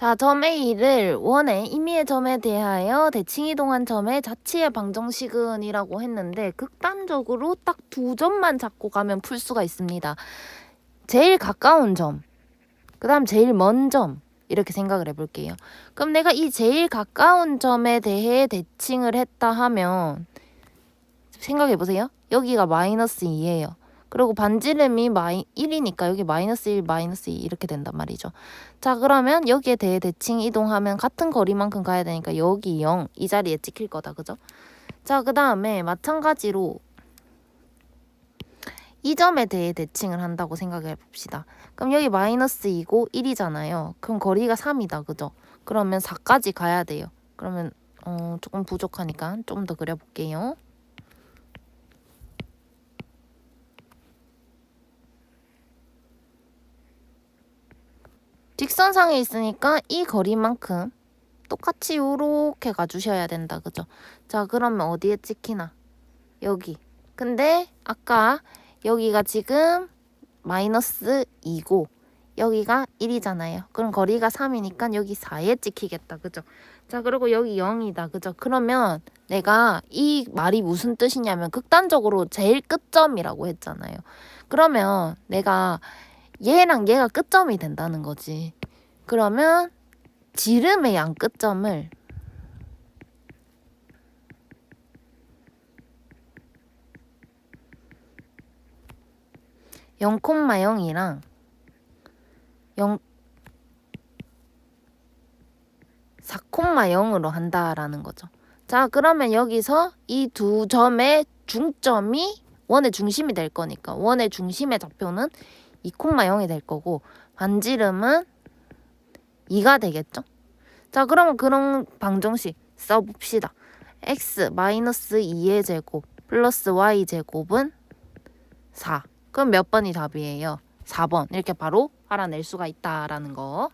자, 점 A를 원의 임의의 점에 대하여 대칭 이 동한 점의 자치의 방정식은이라고 했는데 극단적으로 딱 두 점만 잡고 가면 풀 수가 있습니다. 제일 가까운 점, 그 다음 제일 먼 점, 이렇게 생각을 해볼게요. 그럼 내가 이 제일 가까운 점에 대해 대칭을 했다 하면 생각해보세요. 여기가 마이너스 2예요. 그리고 반지름이 마이 1이니까 여기 마이너스 1, 마이너스 2 이렇게 된단 말이죠. 자 그러면 여기에 대해 대칭 이동하면 같은 거리만큼 가야 되니까 여기 0 이 자리에 찍힐 거다 그죠? 자 그 다음에 마찬가지로 이 점에 대해 대칭을 한다고 생각해 봅시다. 그럼 여기 마이너스 2고 1이잖아요. 그럼 거리가 3이다 그죠? 그러면 4까지 가야 돼요. 그러면 어, 조금 부족하니까 조금 더 그려볼게요. 직선상에 있으니까 이 거리만큼 똑같이 요렇게 가주셔야 된다. 그죠? 자, 그러면 어디에 찍히나? 여기. 근데 아까 여기가 지금 마이너스 2고 여기가 1이잖아요. 그럼 거리가 3이니까 여기 4에 찍히겠다. 그죠? 자, 그리고 여기 0이다. 그죠? 그러면 내가 이 말이 무슨 뜻이냐면 극단적으로 제일 끝점이라고 했잖아요. 그러면 내가 얘랑 얘가 끝점이 된다는 거지. 그러면 지름의 양 끝점을 영 콤마 0이랑 0 4콤마 0으로 한다라는 거죠. 자, 그러면 여기서 이 두 점의 중점이 원의 중심이 될 거니까 원의 중심의 좌표는 2,0이 될 거고 반지름은 2가 되겠죠? 자, 그럼 그런 방정식 써봅시다. x 마이너스 2의 제곱 플러스 y 제곱은 4. 그럼 몇 번이 답이에요? 4번. 이렇게 바로 알아낼 수가 있다라는 거.